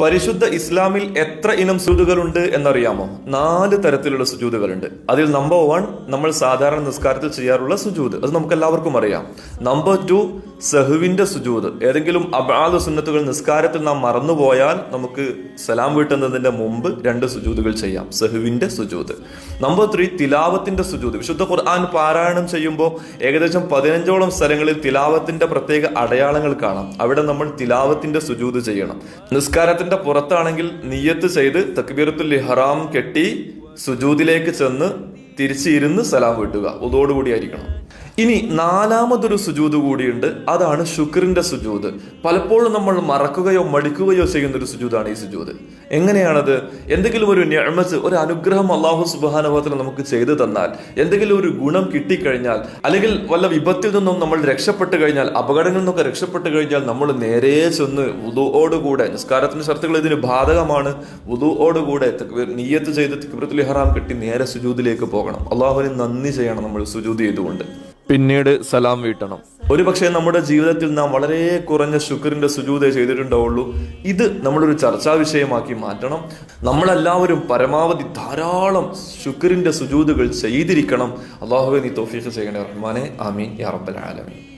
പരിശുദ്ധ ഇസ്ലാമിൽ എത്ര ഇനം സുജൂതുകളുണ്ട് എന്നറിയാമോ? നാല് തരത്തിലുള്ള സുജൂതുകളുണ്ട്. അതിൽ നമ്പർ വൺ നമ്മൾ സാധാരണ നിസ്കാരത്തിൽ ചെയ്യാറുള്ള സുജൂത്. അത് നമുക്ക് എല്ലാവർക്കും അറിയാം. നമ്പർ ടു സഹുവിന്റെ സുജൂത്. ഏതെങ്കിലും അബാദ് സുന്നത്തുകൾ നിസ്കാരത്തിൽ നാം മറന്നുപോയാൽ നമുക്ക് സലാം വീട്ടുന്നതിന്റെ മുമ്പ് രണ്ട് സുജൂതുകൾ ചെയ്യാം. സഹുവിന്റെ സുജൂത്. നമ്പർ ത്രീ തിലാവത്തിന്റെ സുജൂത്. വിശുദ്ധ ഖുർആൻ പാരായണം ചെയ്യുമ്പോൾ ഏകദേശം പതിനഞ്ചോളം സ്ഥലങ്ങളിൽ തിലാവത്തിന്റെ പ്രത്യേക അടയാളങ്ങൾ കാണാം. അവിടെ നമ്മൾ തിലാവത്തിന്റെ സുജൂത് ചെയ്യണം. നിസ്കാരത്തിന്റെ പുറത്താണെങ്കിൽ നിയ്യത്ത് ചെയ്ത് തക്ബീറത്തുൽ ഇഹ്റാം കെട്ടി സുജൂദിലേക്ക് ചെന്ന് തിരിച്ചിരുന്ന് സലാം വീട്ടുക. ഉതോടുകൂടി ആയിരിക്കണം. ഇനി നാലാമതൊരു സുജൂത് കൂടിയുണ്ട്. അതാണ് ശുക്രിന്റെ സുജൂത്. പലപ്പോഴും നമ്മൾ മറക്കുകയോ മടിക്കുകയോ ചെയ്യുന്ന ഒരു സുജൂതാണ് ഈ സുജൂത്. എങ്ങനെയാണത്? എന്തെങ്കിലും ഒരു ഞമസ് ഒരു അനുഗ്രഹം അള്ളാഹു സുബാനുഭവത്തിൽ നമുക്ക് ചെയ്തു തന്നാൽ എന്തെങ്കിലും ഒരു ഗുണം കിട്ടിക്കഴിഞ്ഞാൽ അല്ലെങ്കിൽ വല്ല വിപത്തിൽ നിന്നും നമ്മൾ രക്ഷപ്പെട്ട് കഴിഞ്ഞാൽ അപകടങ്ങളിൽ നിന്നൊക്കെ രക്ഷപ്പെട്ട് കഴിഞ്ഞാൽ നമ്മൾ നേരെ ചെന്ന് വുതുവോടുകൂടെ നിസ്കാരത്തിന് ഷർത്തുകൾ ഇതിന് ബാധകമാണ്. വുതുവോടുകൂടെ നീയത്ത് ചെയ്ത് തിക്ബറത്തുൽ ഹറാം കെട്ടി നേരെ സുജൂതിലേക്ക് പോകണം. അള്ളാഹുവിന് നന്ദി ചെയ്യണം നമ്മൾ സുജൂദ് ചെയ്തുകൊണ്ട്. പിന്നീട് സലാം വീട്ടണം. ഒരു പക്ഷേ നമ്മുടെ ജീവിതത്തിൽ നാം വളരെ കുറഞ്ഞ ശുക്രന്റെ സുജൂത ചെയ്തിട്ടുണ്ടാവുള്ളൂ. ഇത് നമ്മളൊരു ചർച്ചാ വിഷയമാക്കി മാറ്റണം. നമ്മളെല്ലാവരും പരമാവധി ധാരാളം ശുക്രന്റെ സുജൂതുകൾ ചെയ്തിരിക്കണം. അള്ളാഹു നീ തോഫീഖ് ചെയ്യണേ റഹ്മാനെ. ആമീൻ. യാ റബ്ബൽ ആലമീൻ.